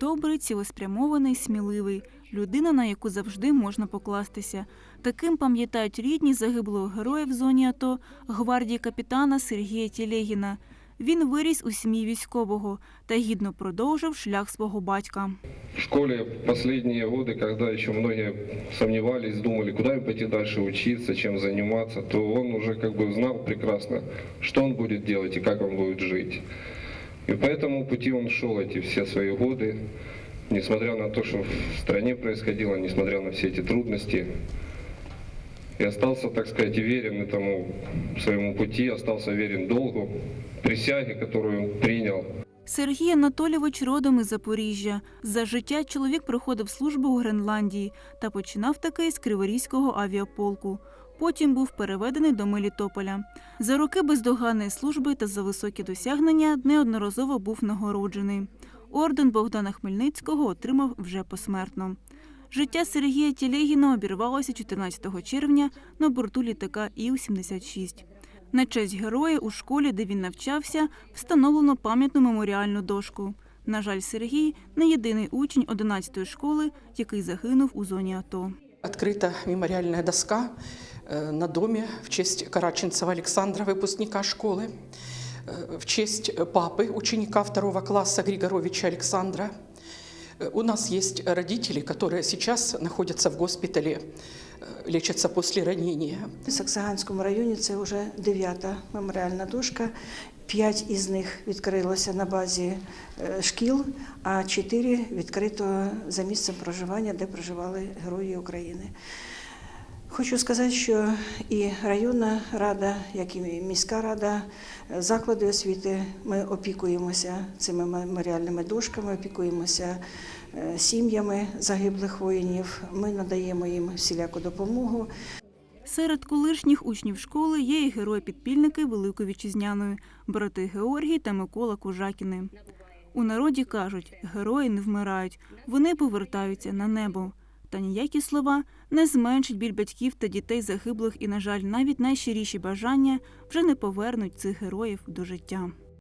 Добрий, цілеспрямований, сміливий. Людина, на яку завжди можна покластися. Таким пам'ятають рідні загиблого героя в зоні АТО гвардії капітана Сергія Тілегіна. Він виріс у сім'ї військового та гідно продовжив шлях свого батька. В школе последние годы, когда еще многие сомневались, думали, куда им пойти дальше учиться, чем заниматься, то он уже как бы знал прекрасно, что он будет делать и как он будет жить. И по этому пути он шел эти все свои годы, несмотря на то, что в стране происходило, несмотря на все эти трудности. И остался, так сказать, верен этому своему пути, остался верен долгу, присяге, которую он принял. Сергій Анатолійович родом із Запоріжжя. За життя чоловік проходив службу у Гренландії та починав таки з Криворізького авіаполку. Потім був переведений до Мелітополя. За роки бездоганної служби та за високі досягнення неодноразово був нагороджений. Орден Богдана Хмельницького отримав вже посмертно. Життя Сергія Тілегіна обірвалося 14 червня на борту літака Іл-76. На честь героя у школі, де він навчався, встановлено пам'ятну меморіальну дошку. На жаль, Сергій не єдиний учень 11-ї школи, який загинув у зоні АТО. Открыта мемориальная доска на доме в честь Караченцева Александра, выпускника школы, э, в честь папы, ученика второго класса Григоровича Александра. Э, У нас есть родители, которые сейчас находятся в госпитале, э, лечатся после ранения. В Саксаганському районі це вже дев'ята меморіальна дошка. П'ять із них відкрилося на базі е, шкіл, а чотири відкрито за місцем проживання, де проживали герої України. Хочу сказати, що і районна рада, як і міська рада, заклади освіти, ми опікуємося цими меморіальними дошками, опікуємося е, сім'ями загиблих воїнів. Ми надаємо їм всіляку допомогу. Серед колишніх учнів школи є і герої-підпільники Великої Вітчизняної, брати Георгій та Микола Кужакіни. У народі кажуть, герої не вмирають, вони повертаються на небо. Та ніякі слова не зменшить біль батьків та дітей загиблих і, на жаль, навіть найщиріші бажання вже не повернуть цих героїв до життя.